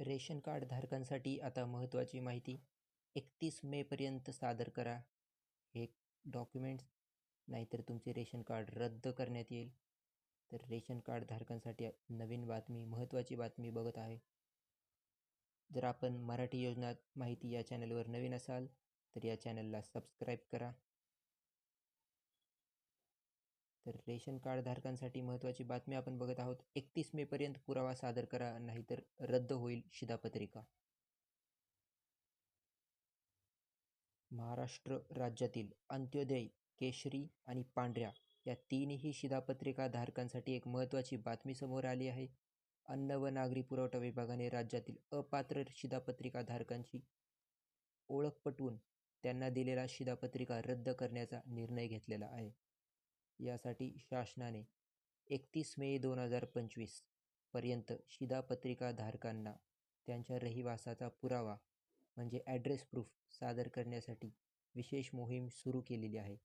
Ration card धारकांसाठी आता महत्त्वाची माहिती. एकतीस मेपर्यंत सादर करा. हे डॉक्युमेंट्स नाहीतर तुमचे रेशन कार्ड रद्द करण्यात येईल. तर रेशन कार्ड धारकांसाठी नवीन बातमी महत्त्वाची बातमी बघत आहे. जर आपण मराठी योजना माहिती या चॅनलवर नवीन असाल तर या चॅनलला सबस्क्राईब करा. तर रेशन कार्ड धारकांसाठी महत्त्वाची बातमी आपण बघत आहोत. एकतीस मेपर्यंत पुरावा सादर करा नाहीतर रद्द होईल शिधापत्रिका. महाराष्ट्र राज्यातील अंत्योदय केशरी आणि पांढऱ्या या तीनही शिधापत्रिका धारकांसाठी एक महत्त्वाची बातमी समोर आली आहे. अन्न व नागरी पुरवठा विभागाने राज्यातील अपात्र शिधापत्रिका धारकांची ओळख पटवून त्यांना दिलेला शिधापत्रिका रद्द करण्याचा निर्णय घेतलेला आहे. यासाठी शासनाने एकतीस मे दोन हजार पंचवीसपर्यंत शिधापत्रिका धारकांना त्यांच्या रहिवासाचा पुरावा म्हणजे ॲड्रेस प्रूफ सादर करण्यासाठी विशेष मोहीम सुरू केलेली आहे.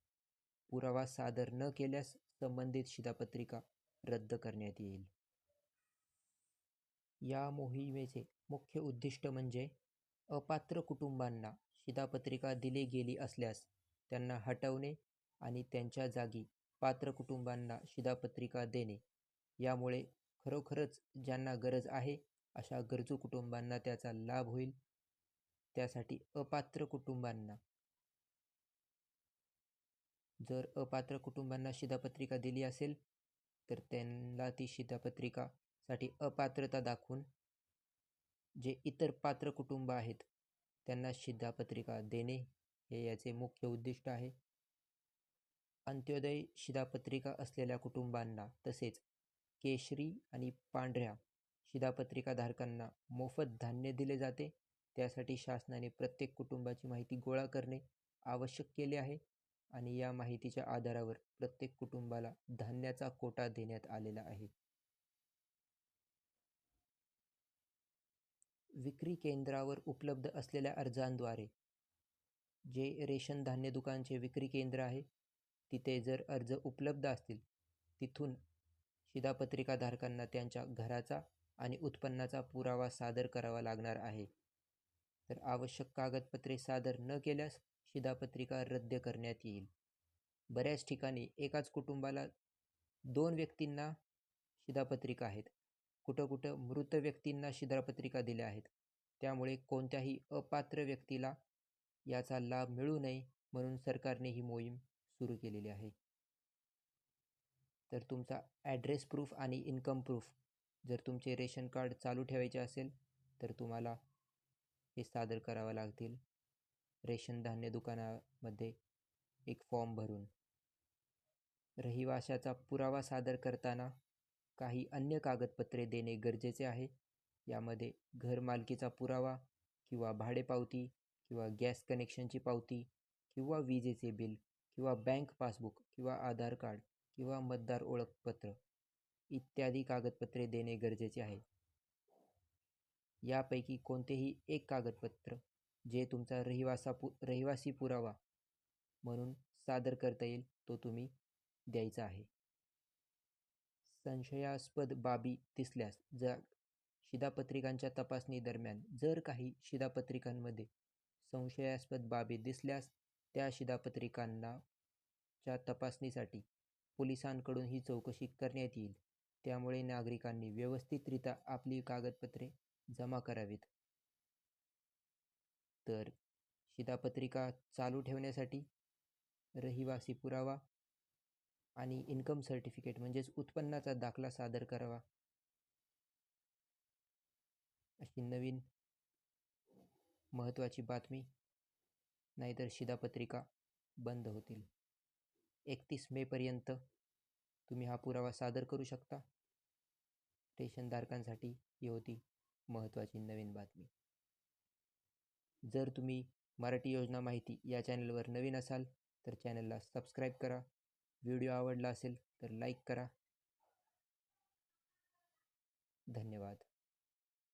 पुरावा सादर न केल्यास संबंधित शिधापत्रिका रद्द करण्यात येईल. या मोहिमेचे मुख्य उद्दिष्ट म्हणजे अपात्र कुटुंबांना शिधापत्रिका दिली गेली असल्यास त्यांना हटवणे आणि त्यांच्या जागी पात्र कुटुंबांना शिधापत्रिका देणे. यामुळे खरोखरच ज्यांना गरज आहे अशा गरजू कुटुंबांना त्याचा लाभ होईल. त्यासाठी अपात्र कुटुंबांना. जर अपात्र कुटुंबांना शिधापत्रिका दिली असेल तर त्यांना ती शिधापत्रिकासाठी अपात्रता दाखवून जे इतर पात्र कुटुंब आहेत त्यांना शिधापत्रिका देणे हे याचे मुख्य उद्दिष्ट आहे. अंत्योदय शिधापत्रिका असलेल्या कुटुंबांना तसेच केशरी आणि पांढऱ्या शिधापत्रिका धारकांना मोफत धान्य दिले जाते. त्यासाठी शासनाने प्रत्येक कुटुंबाची माहिती गोळा करणे आवश्यक केले आहे आणि या माहितीच्या आधारावर प्रत्येक कुटुंबाला धान्याचा कोटा देण्यात आलेला आहे. विक्री केंद्रावर उपलब्ध असलेल्या अर्जांद्वारे जे रेशन धान्य दुकानचे विक्री केंद्र आहे तिथे जर अर्ज उपलब्ध असतील तिथून शिधापत्रिकाधारकांना त्यांच्या घराचा आणि उत्पन्नाचा पुरावा सादर करावा लागणार आहे. तर आवश्यक कागदपत्रे सादर न केल्यास शिधापत्रिका रद्द करण्यात येईल. बऱ्याच ठिकाणी एकाच कुटुंबाला दोन व्यक्तींना शिधापत्रिका आहेत. कुठं कुठं मृत व्यक्तींना शिधापत्रिका दिल्या आहेत. त्यामुळे कोणत्याही अपात्र व्यक्तीला याचा लाभ मिळू नये म्हणून सरकारने ही मोहीम सुरू केलेली आहे. तर तुमचा ॲड्रेस प्रूफ आणि इन्कम प्रूफ जर तुमचे रेशन कार्ड चालू ठेवायचे असेल तर तुम्हाला हे सादर करावं लागतील. रेशन धान्य दुकानामध्ये एक फॉर्म भरून. रहिवाशाचा पुरावा सादर करताना काही अन्य कागदपत्रे देणे गरजेचे आहे. यामध्ये घरमालकीचा पुरावा किंवा भाडेपावती किंवा गॅस कनेक्शनची पावती किंवा विजेचे बिल किंवा बँक पासबुक किंवा आधार कार्ड किंवा मतदार ओळखपत्र इत्यादी कागदपत्रे देणे गरजेचे आहे. यापैकी कोणतेही एक कागदपत्र जे तुमचा रहिवासा पु रहिवासी पुरावा म्हणून सादर करता येईल तो तुम्ही द्यायचा आहे. संशयास्पद बाबी दिसल्यास जर शिधापत्रिकांच्या तपासणी दरम्यान जर काही शिधापत्रिकांमध्ये संशयास्पद बाबी दिसल्यास त्या शिधापत्रिकांना च्या तपासणीसाठी पोलिसांकडून ही चौकशी करण्यात येईल. त्यामुळे नागरिकांनी व्यवस्थितरित्या आपली कागदपत्रे जमा करावीत. तर शिधापत्रिका चालू ठेवण्यासाठी रहिवासी पुरावा आणि इन्कम सर्टिफिकेट म्हणजेच उत्पन्नाचा दाखला सादर करावा. अशी नवीन महत्त्वाची बातमी नाहीतर शिधापत्रिका बंद होतील. एकतीस मेपर्यंत तुम्ही हा पुरावा सादर करू शकता. स्टेशनधारकांसाठी ही होती महत्त्वाची नवीन बातमी. जर तुम्ही मराठी योजना माहिती या चॅनलवर नवीन असाल तर चॅनलला सबस्क्राईब करा. व्हिडिओ आवडला असेल तर लाईक करा. धन्यवाद.